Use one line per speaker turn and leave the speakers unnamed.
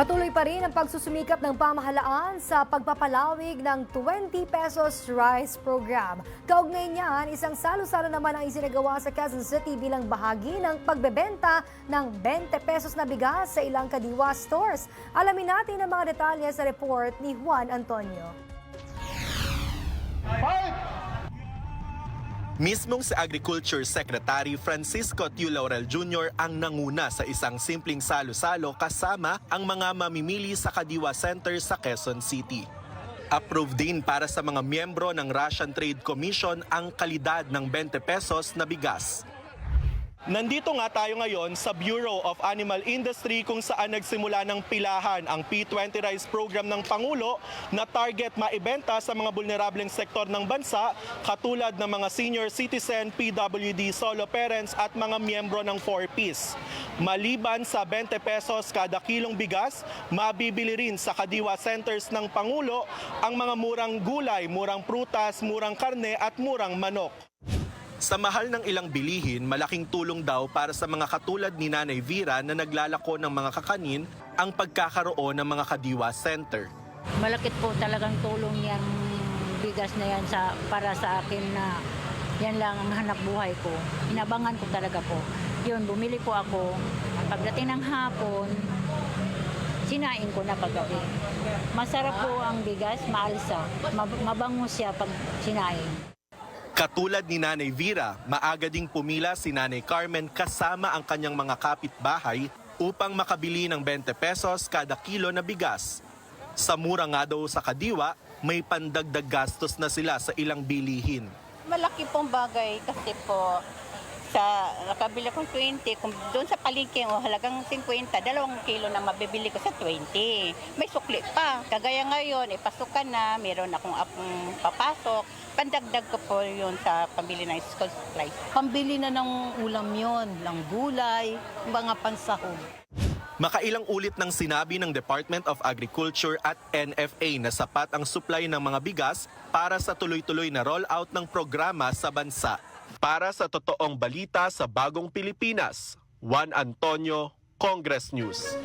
Patuloy pa rin ang pagsusumikap ng pamahalaan sa pagpapalawig ng 20 pesos rice program. Kaugnay niyan, isang salo-salo naman ang isinagawa sa Quezon City bilang bahagi ng pagbebenta ng 20 pesos na bigas sa ilang kadiwa stores. Alamin natin ang mga detalye sa report ni Juan Antonio.
Mismong si Agriculture Secretary Francisco Tiu Laurel Jr. ang nanguna sa isang simpleng salo-salo kasama ang mga mamimili sa Kadiwa Center sa Quezon City. Approved din para sa mga miyembro ng Russian Trade Commission ang kalidad ng 20 pesos na bigas. Nandito nga tayo ngayon sa Bureau of Animal Industry kung saan nagsimula ng pilahan ang P20 Rice Program ng Pangulo na target maibenta sa mga vulnerableng sektor ng bansa katulad ng mga senior citizen, PWD, solo parents at mga miyembro ng 4Ps. Maliban sa 20 pesos kada kilong bigas, mabibili rin sa Kadiwa Centers ng Pangulo ang mga murang gulay, murang prutas, murang karne at murang manok. Sa mahal ng ilang bilihin, malaking tulong daw para sa mga katulad ni Nanay Vira na naglalako ng mga kakanin ang pagkakaroon ng mga kadiwa center.
Malakit po talagang tulong yan bigas na yan sa, para sa akin na yan lang ang hanap buhay ko. Inabangan ko talaga po. Yun, bumili po ako. Pagdating ng hapon, sinain ko na paggabi. Masarap po ang bigas, maalsa. Mab- mabango siya pag sinain.
Katulad ni Nanay Vira, maaga ding pumila si Nanay Carmen kasama ang kanyang mga kapitbahay upang makabili ng 20 pesos kada kilo na bigas. Sa mura nga daw sa kadiwa, may pandagdag gastos na sila sa ilang bilihin.
Malaki pong bagay kasi po sa nakabili kong 20, kung doon sa palengke o halagang 50, dalawang kilo na mabibili ko sa 20. May sukli pa. Kagaya ngayon, ipasukan na, meron akong apong papasok. Pandagdag ko po yun sa pambili ng school supplies.
Pambili na ng ulam yon, ng gulay, mga pansahog.
Makailang ulit nang sinabi ng Department of Agriculture at NFA na sapat ang supply ng mga bigas para sa tuloy-tuloy na rollout ng programa sa bansa. Para sa totoong balita sa Bagong Pilipinas, Juan Antonio, Congress News.